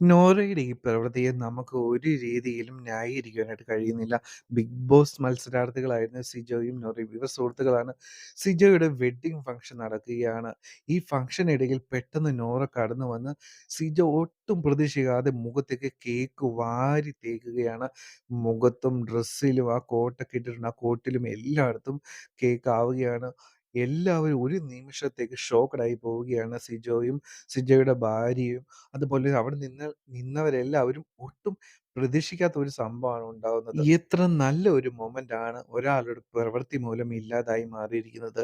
നോറയുടെ ഈ പ്രവൃത്തിയെ നമുക്ക് ഒരു രീതിയിലും ന്യായീകരിക്കാനായിട്ട് കഴിയുന്നില്ല. ബിഗ് ബോസ് മത്സരാർത്ഥികളായിരുന്ന സിജോയും നോറയും. ഇവർ സുഹൃത്തുക്കളാണ്. സിജോയുടെ വെഡ്ഡിംഗ് ഫംഗ്ഷൻ നടക്കുകയാണ്. ഈ ഫംഗ്ഷനിടയിൽ പെട്ടെന്ന് നോറ കടന്നു വന്ന് സിജോ ഒട്ടും പ്രതീക്ഷിക്കാതെ മുഖത്തേക്ക് കേക്ക് വാരി തേക്കുകയാണ്. മുഖത്തും ഡ്രസ്സിലും ആ കോട്ടൊക്കെ ഇട്ടിട്ടുണ്ട്. ആ കോട്ടിലും എല്ലായിടത്തും കേക്ക് ആവുകയാണ്. എല്ലാവരും ഒരു നിമിഷത്തേക്ക് ഷോക്കഡായി പോവുകയാണ്. സിജോയും, സിജോയുടെ ഭാര്യയും, അതുപോലെ അവിടെ നിന്ന് നിന്നവരെല്ലാവരും ഒട്ടും പ്രതീക്ഷിക്കാത്ത ഒരു സംഭവമാണ് ഉണ്ടാകുന്നത് എത്ര നല്ല ഒരു മൊമെന്റ് ആണ് ഒരാളുടെ പ്രവൃത്തി മൂലം ഇല്ലാതായി മാറിയിരിക്കുന്നത്.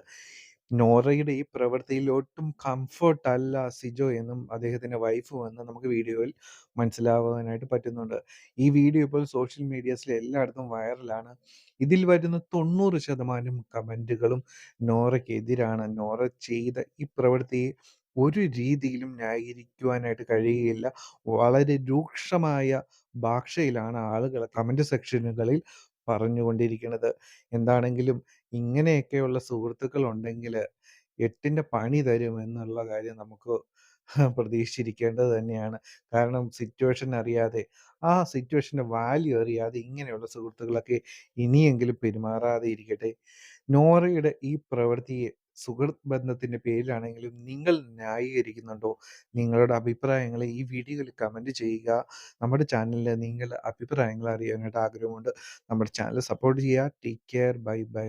നോറയുടെ ഈ പ്രവൃത്തിയിൽ ഒട്ടും കംഫർട്ട് അല്ല സിജോ എന്നും അദ്ദേഹത്തിന്റെ വൈഫ് എന്ന് നമുക്ക് വീഡിയോയിൽ മനസ്സിലാവാനായിട്ട് പറ്റുന്നുണ്ട്. ഈ വീഡിയോ ഇപ്പോൾ സോഷ്യൽ മീഡിയസിൽ എല്ലായിടത്തും വൈറലാണ്. ഇതിൽ വരുന്ന തൊണ്ണൂറ് ശതമാനം കമന്റുകളും നോറയ്ക്കെതിരാണ്. നോറ ചെയ്ത ഈ പ്രവൃത്തിയെ ഒരു രീതിയിലും ന്യായീകരിക്കുവാനായിട്ട് കഴിയുകയില്ല. വളരെ രൂക്ഷമായ ഭാഷയിലാണ് ആളുകൾ കമന്റ് സെക്ഷനുകളിൽ പറഞ്ഞുകൊണ്ടിരിക്കുന്നത്. എന്താണെങ്കിലും ഇങ്ങനെയൊക്കെയുള്ള സുഹൃത്തുക്കൾ ഉണ്ടെങ്കിൽ എട്ടിന്റെ പണി തരും എന്നുള്ള കാര്യം നമുക്ക് പ്രതീക്ഷിച്ചിരിക്കേണ്ടത് തന്നെയാണ്. കാരണം സിറ്റുവേഷൻ അറിയാതെ, ആ സിറ്റുവേഷന്റെ വാല്യൂ അറിയാതെ ഇങ്ങനെയുള്ള സുഹൃത്തുക്കളൊക്കെ ഇനിയെങ്കിലും പെരുമാറാതെ ഇരിക്കട്ടെ. നോറയുടെ ഈ പ്രവൃത്തിയെ സുഹൃത്ത് ബന്ധത്തിന്റെ പേരിലാണെങ്കിലും നിങ്ങൾ ന്യായീകരിക്കുന്നുണ്ടോ? നിങ്ങളുടെ അഭിപ്രായങ്ങൾ ഈ വീഡിയോയിൽ കമന്റ് ചെയ്യുക. നമ്മുടെ ചാനലിൽ നിങ്ങൾ അഭിപ്രായങ്ങൾ അറിയാനായിട്ട് ആഗ്രഹമുണ്ട്. നമ്മുടെ ചാനൽ സപ്പോർട്ട് ചെയ്യുക. Take care. Bye bye.